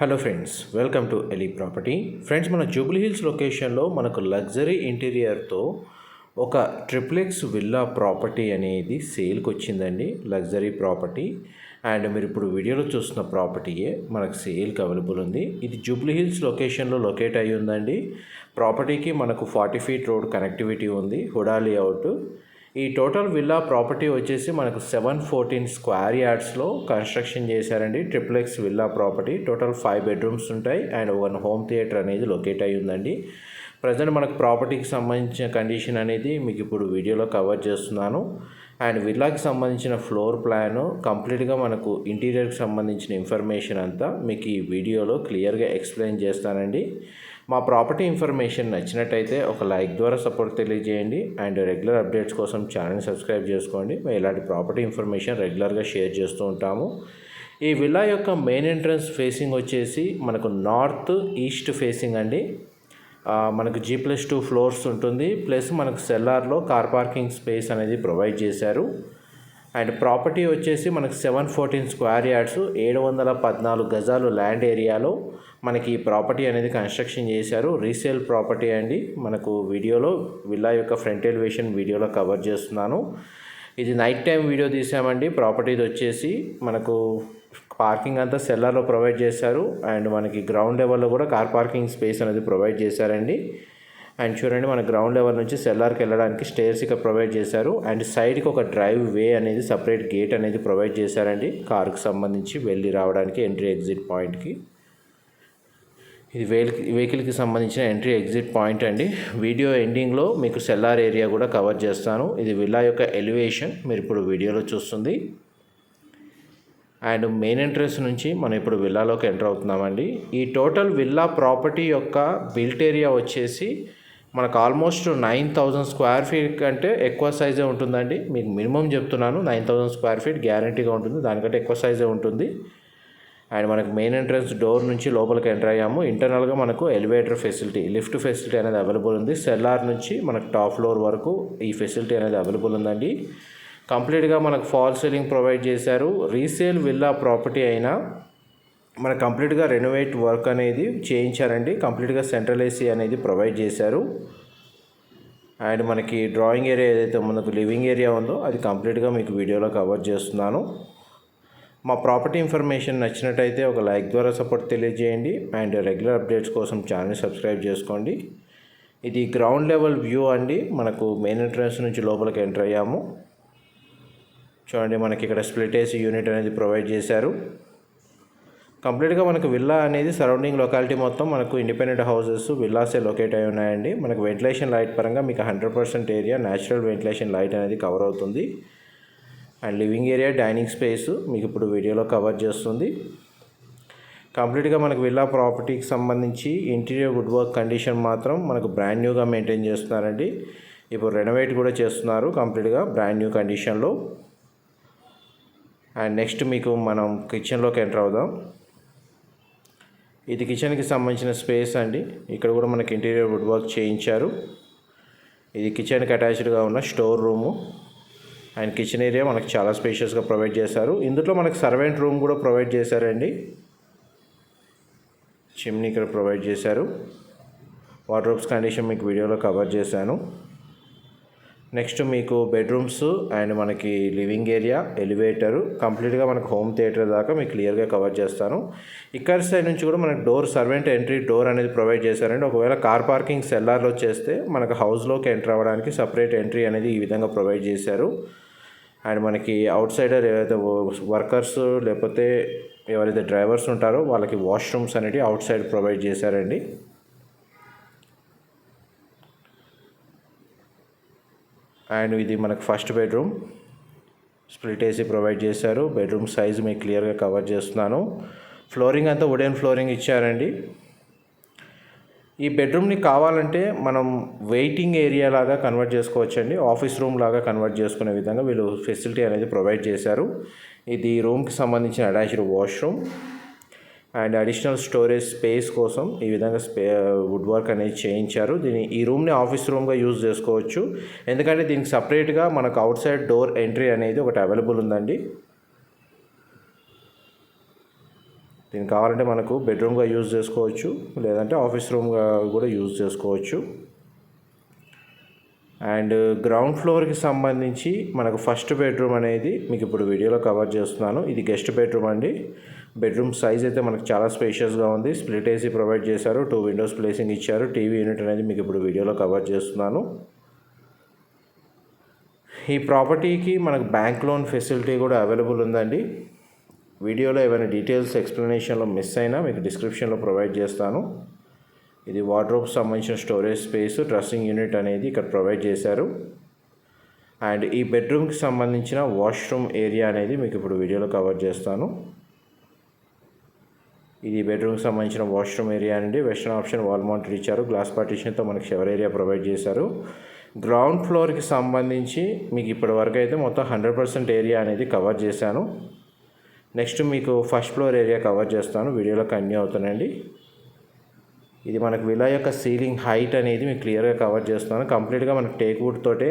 Hello friends welcome to Eli property friends మన జూబ్లీ హిల్స్ లొకేషన్లో మనకు లగ్జరీ ఇంటీరియర్తో ఒక ట్రిప్లెక్స్ విల్లా ప్రాపర్టీ అనేది సేల్కి వచ్చిందండి లగ్జరీ ప్రాపర్టీ అండ్ మీరు ఇప్పుడు వీడియోలో చూస్తున్న ప్రాపర్టీయే మనకు సేల్కి అవైలబుల్ ఉంది. ఇది జూబ్లీ హిల్స్ లొకేషన్లో లొకేట్ అయి ఉందండి. ప్రాపర్టీకి మనకు ఫార్టీ ఫీట్ రోడ్ కనెక్టివిటీ ఉంది హుడా లేఅవుట్ ఈ టోటల్ విల్లా ప్రాపర్టీ వచ్చేసి మనకు సెవెన్ ఫోర్టీన్ స్క్వేర్ యార్డ్స్లో కన్స్ట్రక్షన్ చేశారండి. Triplex villa property. Total five bedrooms ఉంటాయి అండ్ వన్ హోమ్ థియేటర్ అనేది లొకేట్ అయి ఉందండి. ప్రజెంట్ మనకు ప్రాపర్టీకి సంబంధించిన కండిషన్ అనేది మీకు ఇప్పుడు వీడియోలో కవర్ చేస్తున్నాను. అండ్ విల్లాకి సంబంధించిన ఫ్లోర్ ప్లాన్ కంప్లీట్గా మనకు ఇంటీరియర్కి సంబంధించిన ఇన్ఫర్మేషన్ అంతా మీకు ఈ వీడియోలో క్లియర్గా ఎక్స్ప్లెయిన్ చేస్తానండి. మా ప్రాపర్టీ ఇన్ఫర్మేషన్ నచ్చినట్టయితే ఒక లైక్ ద్వారా సపోర్ట్ తెలియజేయండి అండ్ రెగ్యులర్ అప్డేట్స్ కోసం ఛానల్ సబ్స్క్రైబ్ చేసుకోండి. మేము ఇలాంటి ప్రాపర్టీ ఇన్ఫర్మేషన్ రెగ్యులర్గా షేర్ చేస్తూ ఉంటాము. ఈ విలా యొక్క మెయిన్ ఎంట్రన్స్ ఫేసింగ్ వచ్చేసి మనకు నార్త్ ఈస్ట్ ఫేసింగ్ అండి. మనకు జీ ప్లస్ టూ ఫ్లోర్స్ ఉంటుంది. ప్లస్ మనకు సెల్లార్లో కార్ పార్కింగ్ స్పేస్ అనేది ప్రొవైడ్ చేశారు. అండ్ ప్రాపర్టీ వచ్చేసి మనకు సెవెన్ ఫోర్టీన్ స్క్వేర్ యార్డ్స్ ఏడు వందల పద్నాలుగు గజాలు ల్యాండ్ ఏరియాలో మనకి ఈ ప్రాపర్టీ అనేది కన్స్ట్రక్షన్ చేశారు. రీసేల్ ప్రాపర్టీ అండి. మనకు వీడియోలో విల్లా యొక్క ఫ్రంట్ ఎలివేషన్ వీడియోలో కవర్ చేస్తున్నాను. ఇది నైట్ టైం వీడియో తీసామండి. ప్రాపర్టీది వచ్చేసి మనకు పార్కింగ్ అంతా సెల్లర్లో ప్రొవైడ్ చేశారు. అండ్ మనకి గ్రౌండ్ లెవెల్లో కూడా కార్ పార్కింగ్ స్పేస్ అనేది ప్రొవైడ్ చేశారండి. అండ్ చూడండి మన గ్రౌండ్ లెవెల్ నుంచి సెల్లార్కి వెళ్ళడానికి స్టేర్స్ ఇక్కడ ప్రొవైడ్ చేశారు. అండ్ సైడ్కి ఒక డ్రైవ్ వే అనేది సపరేట్ గేట్ అనేది ప్రొవైడ్ చేశారండి. కార్కి సంబంధించి వెళ్ళి రావడానికి ఎంట్రీ ఎగ్జిట్ పాయింట్కి ఇది వెహికల్ వెహికల్కి సంబంధించిన ఎంట్రీ ఎగ్జిట్ పాయింట్ అండి. వీడియో ఎండింగ్లో మీకు సెల్లార్ ఏరియా కూడా కవర్ చేస్తాను. ఇది విల్లా యొక్క ఎలివేషన్ మీరు ఇప్పుడు వీడియోలో చూస్తుంది. అండ్ మెయిన్ ఎంట్రెన్స్ నుంచి మనం ఇప్పుడు విల్లాలోకి ఎంటర్ అవుతున్నామండి. ఈ టోటల్ విల్లా ప్రాపర్టీ యొక్క బిల్ట్ ఏరియా వచ్చేసి మనకు almost nine thousand square feet కంటే ఎక్కువ సైజే ఉంటుందండి. మీకు మినిమం చెప్తున్నాను నైన్ థౌజండ్ స్క్వేర్ ఫీట్ గ్యారంటీగా ఉంటుంది. దానికంటే ఎక్కువ సైజే ఉంటుంది. అండ్ మనకు మెయిన్ ఎంట్రన్స్ డోర్ నుంచి లోపలికి ఎంటర్ అయ్యాము. ఇంటర్నల్గా మనకు ఎలివేటర్ ఫెసిలిటీ లిఫ్ట్ ఫెసిలిటీ అనేది అవైలబుల్ ఉంది. సెల్లార్ నుంచి మనకు టాప్ ఫ్లోర్ వరకు ఈ ఫెసిలిటీ అనేది అవైలబుల్ ఉందండి. కంప్లీట్గా మనకు ఫాల్ సీలింగ్ ప్రొవైడ్ చేశారు. రీసేల్ విల్లా ప్రాపర్టీ అయినా మనకు కంప్లీట్గా రెనోవేట్ వర్క్ అనేది చేయించారండి. కంప్లీట్గా సెంట్రల్ ఏసీ అనేది ప్రొవైడ్ చేశారు. అండ్ మనకి డ్రాయింగ్ ఏరియా ఏదైతే మనకు లివింగ్ ఏరియా ఉందో అది కంప్లీట్గా మీకు వీడియోలో కవర్ చేస్తున్నాను. మా ప్రాపర్టీ ఇన్ఫర్మేషన్ నచ్చినట్టయితే ఒక లైక్ ద్వారా సపోర్ట్ తెలియజేయండి. అండ్ రెగ్యులర్ అప్డేట్స్ కోసం ఛానల్ సబ్స్క్రైబ్ చేసుకోండి. ఇది గ్రౌండ్ లెవెల్ వ్యూ అండి. మనకు మెయిన్ ఎంట్రన్స్ నుంచి లోపలికి ఎంటర్ అయ్యాము. చూడండి మనకి ఇక్కడ స్ప్లిట్ ఏసీ యూనిట్ అనేది ప్రొవైడ్ చేశారు. కంప్లీట్గా మనకు విల్లా అనేది సరౌండింగ్ లొకాలిటీ మొత్తం మనకు ఇండిపెండెంట్ హౌసెస్ విల్లాసే లొకేట్ అయి ఉన్నాయండి. మనకు వెంటిలేషన్ లైట్ పరంగా మీకు hundred percent area natural ventilation light అనేది కవర్ అవుతుంది. And living area dining space మీకు ఇప్పుడు వీడియోలో కవర్ చేస్తుంది. కంప్లీట్గా మనకు విల్లా ప్రాపర్టీకి సంబంధించి ఇంటీరియర్ వుడ్ వర్క్ కండిషన్ మాత్రం మనకు బ్రాండ్ న్యూగా మెయింటైన్ చేస్తున్నారండి. ఇప్పుడు రెనోవేట్ కూడా చేస్తున్నారు కంప్లీట్గా బ్రాండ్ న్యూ కండిషన్లో అండ్ నెక్స్ట్ మీకు మనం కిచెన్లోకి ఎంటర్ అవుదాం. ఇది కిచెన్కి సంబంధించిన స్పేస్ అండి. ఇక్కడ కూడా మనకి ఇంటీరియర్ వుడ్ వర్క్ చేయించారు. ఇది కిచెన్కి అటాచ్డ్గా ఉన్న store room. And kitchen area మనకు చాలా స్పేషియస్గా ప్రొవైడ్ చేశారు. ఇందులో మనకు సర్వెంట్ రూమ్ కూడా ప్రొవైడ్ చేశారండి. చిమ్ని ఇక్కడ ప్రొవైడ్ చేశారు. వాటర్ కండిషన్ మీకు వీడియోలో కవర్ చేశాను. నెక్స్ట్ మీకు బెడ్రూమ్స్ అండ్ మనకి లివింగ్ ఏరియా ఎలివేటరు కంప్లీట్గా మనకు హోమ్ థియేటర్ దాకా మీకు క్లియర్గా కవర్ చేస్తాను. ఇక్కడ సైడ్ నుంచి కూడా మనకు డోర్ సర్వెంట్ ఎంట్రీ డోర్ అనేది ప్రొవైడ్ చేశారండి. ఒకవేళ కార్ పార్కింగ్ సెల్లార్లో చేస్తే మనకు హౌస్లోకి ఎంటర్ అవ్వడానికి సపరేట్ ఎంట్రీ అనేది ఈ విధంగా ప్రొవైడ్ చేశారు. అండ్ మనకి అవుట్ సైడర్ ఏవైతే వర్కర్స్ లేకపోతే ఎవరైతే డ్రైవర్స్ ఉంటారో వాళ్ళకి వాష్రూమ్స్ అనేవి అవుట్ సైడ్ ప్రొవైడ్ చేశారండి. అండ్ ఇది మనకు first bedroom. Split AC provide చేశారు. బెడ్రూమ్ సైజ్ మీకు క్లియర్గా కవర్ చేస్తున్నాను. ఫ్లోరింగ్ అంతా వుడెన్ ఫ్లోరింగ్ ఇచ్చారండి. ఈ బెడ్రూమ్ని కావాలంటే మనం వెయిటింగ్ ఏరియా లాగా కన్వర్ట్ చేసుకోవచ్చండి. ఆఫీస్ రూమ్ లాగా కన్వర్ట్ చేసుకునే విధంగా వీళ్ళు ఫెసిలిటీ అనేది ప్రొవైడ్ చేశారు. ఇది రూమ్కి సంబంధించిన attached washroom. And additional storage space కోసం ఈ విధంగా స్పే వుడ్ వర్క్ అనేది చేయించారు. దీన్ని ఈ రూమ్ని ఆఫీస్ రూమ్గా యూజ్ చేసుకోవచ్చు. ఎందుకంటే దీనికి సపరేట్గా మనకు అవుట్ సైడ్ డోర్ ఎంట్రీ అనేది ఒకటి అవైలబుల్ ఉందండి. దీనికి కావాలంటే మనకు బెడ్రూమ్గా యూజ్ చేసుకోవచ్చు. లేదంటే ఆఫీస్ రూమ్గా కూడా యూజ్ చేసుకోవచ్చు. అండ్ గ్రౌండ్ ఫ్లోర్కి సంబంధించి మనకు ఫస్ట్ బెడ్రూమ్ అనేది మీకు ఇప్పుడు వీడియోలో కవర్ చేస్తున్నాను. ఇది గెస్ట్ బెడ్రూమ్ అండి. బెడ్రూమ్ సైజ్ అయితే మనకు చాలా స్పేషియస్గా ఉంది. స్ప్లిట్ ఏసీ ప్రొవైడ్ చేశారు. టూ విండోస్ ప్లేసింగ్ ఇచ్చారు. టీవీ యూనిట్ అనేది మీకు ఇప్పుడు వీడియోలో కవర్ చేస్తున్నాను. ఈ ప్రాపర్టీకి మనకు బ్యాంక్ లోన్ ఫెసిలిటీ కూడా అవైలబుల్ ఉందండి. వీడియోలో ఏమైనా డీటెయిల్స్ ఎక్స్ప్లెనేషన్లో మిస్ అయినా మీకు డిస్క్రిప్షన్లో ప్రొవైడ్ చేస్తాను. ఇది వార్డ్రోబ్ సంబంధించిన స్టోరేజ్ స్పేస్ డ్రెస్సింగ్ యూనిట్ అనేది ఇక్కడ ప్రొవైడ్ చేశారు. అండ్ ఈ బెడ్రూమ్కి సంబంధించిన వాష్రూమ్ ఏరియా అనేది మీకు ఇప్పుడు వీడియోలో కవర్ చేస్తాను. ఇది బెడ్రూమ్కి సంబంధించిన వాష్రూమ్ ఏరియా అండి. వెస్టర్న్ ఆప్షన్ వాల్ మౌంటెడ్ ఇచ్చారు. గ్లాస్ పార్టీషన్తో మనకి షవర్ ఏరియా ప్రొవైడ్ చేశారు. గ్రౌండ్ ఫ్లోర్కి సంబంధించి మీకు ఇప్పటివరకు అయితే మొత్తం హండ్రెడ్ పర్సెంట్ ఏరియా అనేది కవర్ చేశాను. నెక్స్ట్ మీకు ఫస్ట్ ఫ్లోర్ ఏరియా కవర్ చేస్తాను. వీడియోలో కన్యూ అవుతానండి. ఇది మనకు విలా యొక్క సీలింగ్ హైట్ అనేది మీకు క్లియర్గా కవర్ చేస్తున్నాను కంప్లీట్గా మనకి టేక్ వుడ్ తోటే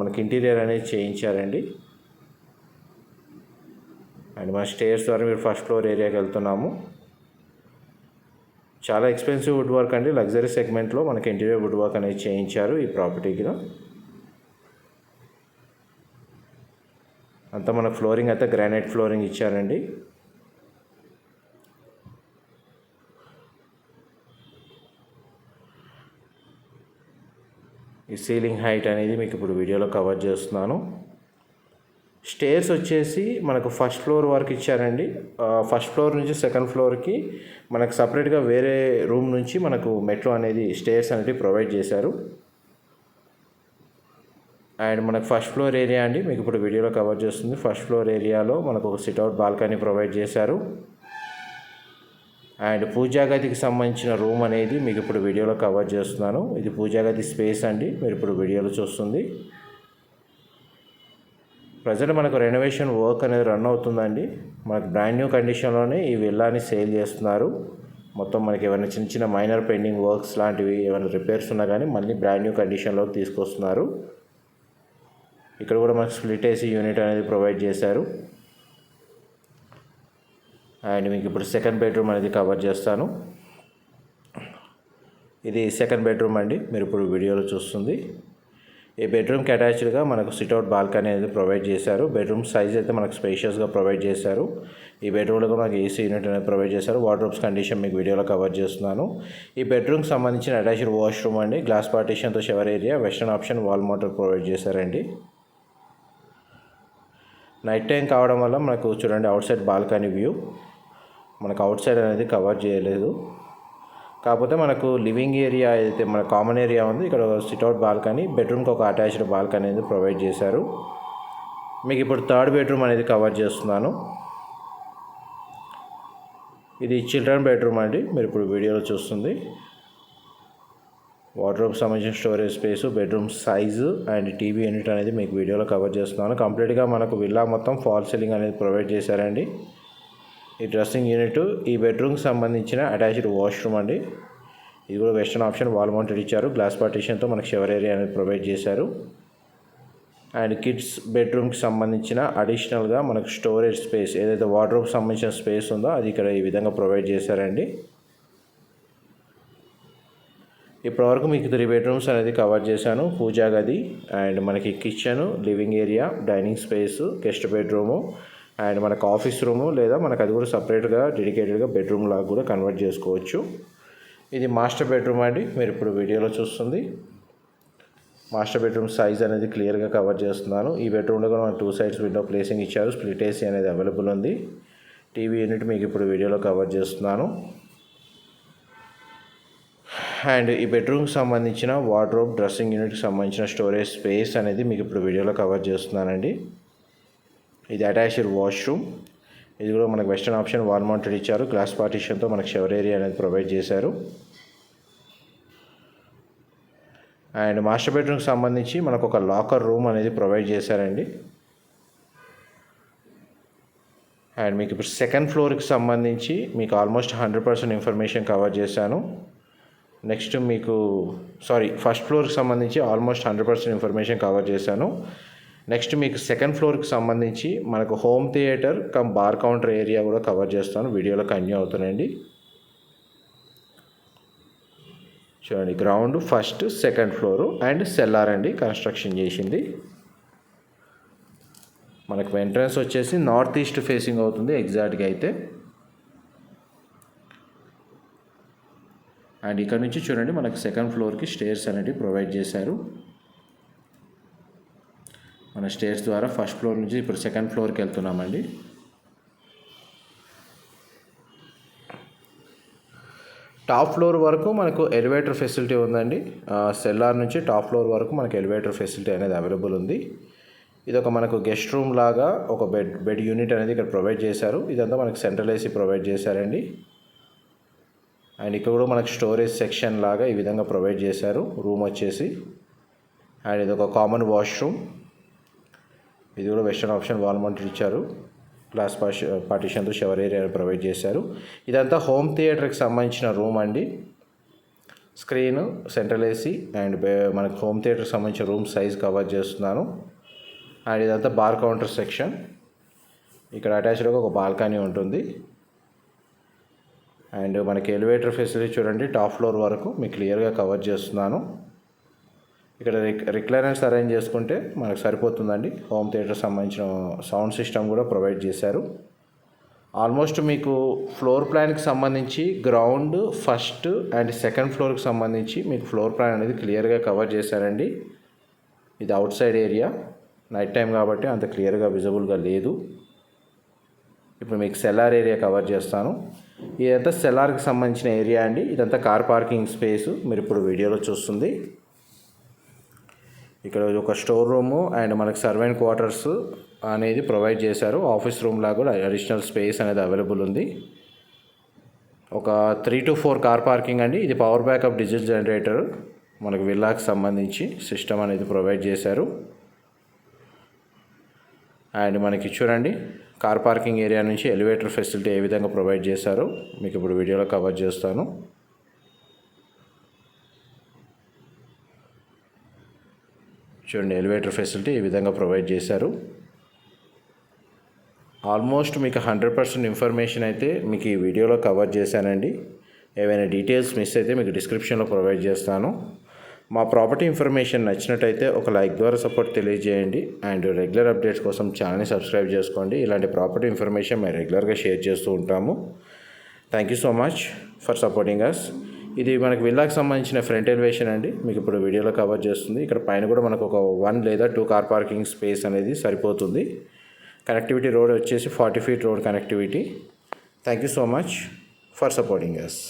మనకి ఇంటీరియర్ అనేది చేయించారండి. అండ్ మన స్టేర్స్ ద్వారా మీరు ఫస్ట్ ఫ్లోర్ ఏరియాకి వెళ్తున్నాము. చాలా ఎక్స్పెన్సివ్ వుడ్ వర్క్ అండి లగ్జరీ సెగ్మెంట్లో మనకి ఇంటీరియర్ వుడ్ వర్క్ అనేది చేయించారు ఈ ప్రాపర్టీకి అంతా మన ఫ్లోరింగ్ అయితే గ్రానైట్ ఫ్లోరింగ్ ఇచ్చారండి. ఈ సీలింగ్ హైట్ అనేది మీకు ఇప్పుడు వీడియోలో కవర్ చేస్తున్నాను. స్టేర్స్ వచ్చేసి మనకు ఫస్ట్ ఫ్లోర్ వరకు ఇచ్చారండి. ఫస్ట్ ఫ్లోర్ నుంచి సెకండ్ ఫ్లోర్కి మనకు సపరేట్గా వేరే రూమ్ నుంచి మనకు మెట్రో అనేది స్టేర్స్ అనేది ప్రొవైడ్ చేశారు. అండ్ మనకు ఫస్ట్ ఫ్లోర్ ఏరియా అండి మీకు ఇప్పుడు వీడియోలో కవర్ చేస్తుంది. ఫస్ట్ ఫ్లోర్ ఏరియాలో మనకు ఒక సిట్అవుట్ బాల్కనీ ప్రొవైడ్ చేశారు. అండ్ పూజా గదికి సంబంధించిన రూమ్ అనేది మీకు ఇప్పుడు వీడియోలో కవర్ చేస్తున్నాను. ఇది పూజా గది స్పేస్ అండి మీరు ఇప్పుడు వీడియోలో చూస్తుంది. ప్రజెంట్ మనకు రెనోవేషన్ వర్క్ అనేది రన్ అవుతుందండి. మనకు బ్రాండ్ న్యూ కండిషన్లోనే ఈ విల్లాని సేల్ చేస్తున్నారు. మొత్తం మనకి ఏమైనా చిన్న చిన్న మైనర్ పెండింగ్ వర్క్స్ లాంటివి ఏమైనా రిపేర్స్ ఉన్నా కానీ మళ్ళీ బ్రాండ్ న్యూ కండిషన్లోకి తీసుకొస్తున్నారు. ఇక్కడ కూడా మనకు స్ప్లిట్ ఏసీ యూనిట్ అనేది ప్రొవైడ్ చేశారు. అండ్ మీకు ఇప్పుడు సెకండ్ బెడ్రూమ్ అనేది కవర్ చేస్తాను. ఇది సెకండ్ బెడ్రూమ్ అండి. మీరు ఇప్పుడు వీడియోలో చూస్తుంది. ఈ బెడ్రూమ్కి అటాచ్డ్గా మనకు సిట్అవుట్ బాల్కనీ అనేది ప్రొవైడ్ చేశారు. బెడ్రూమ్ సైజ్ అయితే మనకు స్పేషియస్గా ప్రొవైడ్ చేశారు. ఈ బెడ్రూమ్లో మనకు మనకి ఏసీ యూనిట్ అనేది ప్రొవైడ్ చేశారు. వార్డ్రోబ్స్ కండిషన్ మీకు వీడియోలో కవర్ చేస్తున్నాను. ఈ బెడ్రూమ్కి సంబంధించిన అటాచ్డ్ వాష్రూమ్ అండి. Glass పార్టీషన్తో shower area western option wall motor provide చేశారండి. నైట్ టైం కావడం వల్ల మనకు చూడండి అవుట్ సైడ్ బాల్కనీ వ్యూ మనకు అవుట్ సైడ్ అనేది కవర్ చేయలేదు. కాకపోతే మనకు లివింగ్ ఏరియా అయితే మన కామన్ ఏరియా ఉంది ఇక్కడ సిట్అవుట్ బాల్కనీ బెడ్రూమ్కి ఒక అటాచ్డ్ బాల్కనీ అనేది ప్రొవైడ్ చేశారు. మీకు ఇప్పుడు థర్డ్ బెడ్రూమ్ అనేది కవర్ చేస్తున్నాను. ఇది చిల్డ్రన్ బెడ్రూమ్ అండి మీరు ఇప్పుడు వీడియోలో చూస్తుంది. వార్డ్రోబ్ సంబంధించిన storage space bedroom size and TV unit అనేది మీకు వీడియోలో కవర్ చేస్తున్నాను. కంప్లీట్గా మనకు విల్లా మొత్తం ఫాల్ సీలింగ్ అనేది ప్రొవైడ్ చేశారండి. ఈ డ్రెస్సింగ్ యూనిట్ ఈ బెడ్రూమ్కి సంబంధించిన అటాచ్డ్ వాష్రూమ్ అండి. ఇది కూడా వెస్టర్న్ ఆప్షన్ వాల్ మౌంటెడ్ ఇచ్చారు. గ్లాస్ పార్టీషన్తో మనకు షవర్ ఏరియా అనేది ప్రొవైడ్ చేశారు. అండ్ కిడ్స్ బెడ్రూమ్కి సంబంధించిన అడిషనల్గా మనకు స్టోరేజ్ స్పేస్ ఏదైతే వార్డ్రోబ్ సంబంధించిన స్పేస్ ఉందో అది ఇక్కడ ఈ విధంగా ప్రొవైడ్ చేశారండి. ఇప్పటివరకు మీకు త్రీ బెడ్రూమ్స్ అనేది కవర్ చేశాను. పూజా గది అండ్ మనకి kitchen living area dining space guest bedroom and మనకు ఆఫీస్ రూము లేదా మనకు అది కూడా సపరేట్గా డెడికేటెడ్గా బెడ్రూమ్ లాగా కూడా కన్వర్ట్ చేసుకోవచ్చు. ఇది మాస్టర్ బెడ్రూమ్ అండి. మీరు ఇప్పుడు వీడియోలో చూస్తుంది. మాస్టర్ బెడ్రూమ్ సైజ్ అనేది క్లియర్గా కవర్ చేస్తున్నాను. ఈ బెడ్రూమ్లో కూడా మనం టూ సైడ్స్ విండో ప్లేసింగ్ ఇచ్చారు. స్ప్లిట్ ఏసీ అనేది అవైలబుల్ ఉంది. టీవీ యూనిట్ మీకు ఇప్పుడు వీడియోలో కవర్ చేస్తున్నాను. అండ్ ఈ బెడ్రూమ్కి సంబంధించిన వార్డ్రోబ్ డ్రెస్సింగ్ యూనిట్కి సంబంధించిన స్టోరేజ్ స్పేస్ అనేది మీకు ఇప్పుడు వీడియోలో కవర్ చేస్తున్నానండి. ఇది అటాచ్డ్ వాష్రూమ్. ఇది కూడా మనకు వెస్టర్న్ ఆప్షన్ వాల్ మౌంటెడ్ ఇచ్చారు. గ్లాస్ పార్టీషన్తో మనకు షవర్ ఏరియా అనేది ప్రొవైడ్ చేశారు. అండ్ మాస్టర్ బెడ్రూమ్కి సంబంధించి మనకు ఒక లాకర్ రూమ్ అనేది ప్రొవైడ్ చేశారండి. అండ్ మీకు ఇప్పుడు సెకండ్ ఫ్లోర్కి సంబంధించి మీకు almost hundred percent information cover చేశాను. నెక్స్ట్ మీకు సారీ ఫస్ట్ ఫ్లోర్కి సంబంధించి almost hundred percent information cover చేశాను. నెక్స్ట్ మీకు సెకండ్ ఫ్లోర్కి సంబంధించి మనకు home theatre come bar counter area కూడా కవర్ చేస్తాను. వీడియోలో కన్యూ అవుతానండి. చూడండి ground first second floor and cellar అండి కన్స్ట్రక్షన్ చేసింది. మనకు ఎంట్రన్స్ వచ్చేసి నార్త్ ఈస్ట్ ఫేసింగ్ అవుతుంది ఎగ్జాక్ట్గా అయితే. అండ్ ఇక్కడ నుంచి చూడండి మనకు సెకండ్ ఫ్లోర్కి స్టేర్స్ అనేవి ప్రొవైడ్ చేశారు. మన స్టేర్స్ ద్వారా ఫస్ట్ ఫ్లోర్ నుంచి ఇప్పుడు సెకండ్ ఫ్లోర్కి వెళ్తున్నామండి. టాప్ ఫ్లోర్ వరకు మనకు ఎలివేటర్ ఫెసిలిటీ ఉందండి. సెల్లార్ నుంచి టాప్ ఫ్లోర్ వరకు మనకు ఎలివేటర్ ఫెసిలిటీ అనేది అవైలబుల్ ఉంది. ఇది ఒక మనకు గెస్ట్ రూమ్ లాగా ఒక బెడ్ బెడ్ యూనిట్ అనేది ఇక్కడ ప్రొవైడ్ చేశారు. ఇదంతా మనకు సెంట్రల్ ఏసీ ప్రొవైడ్ చేశారండి. అండ్ ఇక్కడ కూడా మనకు స్టోరేజ్ సెక్షన్ లాగా ఈ విధంగా ప్రొవైడ్ చేశారు రూమ్ వచ్చేసి. అండ్ ఇది ఒక కామన్ వాష్రూమ్. ఇది కూడా వెస్టర్న్ ఆప్షన్ వాల్ మౌంటెడ్ ఇచ్చారు. గ్లాస్ పార్ష పార్టీషన్తో షవర్ ఏరియా ప్రొవైడ్ చేశారు. ఇదంతా హోమ్ థియేటర్కి సంబంధించిన రూమ్ అండి. స్క్రీన్ సెంట్రల్ ఏసీ అండ్ మనకు హోమ్ థియేటర్కి సంబంధించిన రూమ్ సైజ్ కవర్ చేస్తున్నాను. అండ్ ఇదంతా బార్ కౌంటర్ సెక్షన్. ఇక్కడ అటాచ్డ్గా ఒక బాల్కనీ ఉంటుంది. అండ్ మనకి ఎలివేటర్ ఫెసిలిటీ చూడండి టాప్ ఫ్లోర్ వరకు మీకు క్లియర్గా కవర్ చేస్తున్నాను. ఇక్కడ రిక్ రిక్లైనర్స్ అరేంజ్ చేసుకుంటే మనకు సరిపోతుందండి. హోమ్ థియేటర్ సంబంధించిన సౌండ్ సిస్టమ్ కూడా ప్రొవైడ్ చేశారు. ఆల్మోస్ట్ మీకు ఫ్లోర్ ప్లాన్కి సంబంధించి గ్రౌండ్ ఫస్ట్ అండ్ సెకండ్ ఫ్లోర్కి సంబంధించి మీకు ఫ్లోర్ ప్లాన్ అనేది క్లియర్గా కవర్ చేశారండి. ఇది outside area. Night time కాబట్టి అంత క్లియర్గా విజిబుల్గా లేదు. ఇప్పుడు మీకు సెల్లార్ ఏరియా కవర్ చేస్తాను. ఇదంతా సెల్లార్కి సంబంధించిన ఏరియా అండి. ఇదంతా కార్ పార్కింగ్ స్పేస్. మీరు ఇప్పుడు వీడియోలో చూస్తుంది. ఇక్కడ ఒక స్టోర్ రూము అండ్ మనకు సర్వెంట్ క్వార్టర్స్ అనేది ప్రొవైడ్ చేశారు. ఆఫీస్ రూమ్ లాగా కూడా అడిషనల్ స్పేస్ అనేది అవైలబుల్ ఉంది. ఒక three to four car parking అండి. ఇది పవర్ బ్యాకప్ డీజిల్ జనరేటర్. మనకు విల్లాకి సంబంధించి సిస్టమ్ అనేది ప్రొవైడ్ చేశారు. అండ్ మనకి చూడండి కార్ పార్కింగ్ ఏరియా నుంచి ఎలివేటర్ ఫెసిలిటీ ఏ విధంగా ప్రొవైడ్ చేశారో. మీకు ఇప్పుడు వీడియోలో కవర్ చేస్తాను. చూడండి ఎలివేటర్ ఫెసిలిటీ ఈ విధంగా ప్రొవైడ్ చేశారు. ఆల్మోస్ట్ మీకు హండ్రెడ్ పర్సెంట్ ఇన్ఫర్మేషన్ అయితే మీకు ఈ వీడియోలో కవర్ చేశానండి. ఏవైనా డీటెయిల్స్ మిస్ అయితే మీకు డిస్క్రిప్షన్లో ప్రొవైడ్ చేస్తాను. మా ప్రాపర్టీ ఇన్ఫర్మేషన్ నచ్చినట్టయితే ఒక లైక్ ద్వారా సపోర్ట్ తెలియజేయండి. అండ్ రెగ్యులర్ అప్డేట్స్ కోసం ఛానల్ని సబ్స్క్రైబ్ చేసుకోండి. ఇలాంటి ప్రాపర్టీ ఇన్ఫర్మేషన్ మేము రెగ్యులర్గా షేర్ చేస్తూ ఉంటాము. Thank you so much for supporting us ఇది మనకి విల్లాకి సంబంధించిన ఫ్రంట్ ఎలివేషన్ అండి. మీకు ఇప్పుడు వీడియోలో కవర్ చేస్తుంది. ఇక్కడ పైన కూడా మనకు ఒక వన్ లేదా టూ కార్ పార్కింగ్ స్పేస్ అనేది సరిపోతుంది. కనెక్టివిటీ రోడ్ వచ్చేసి forty feet road connectivity thank you so much for supporting us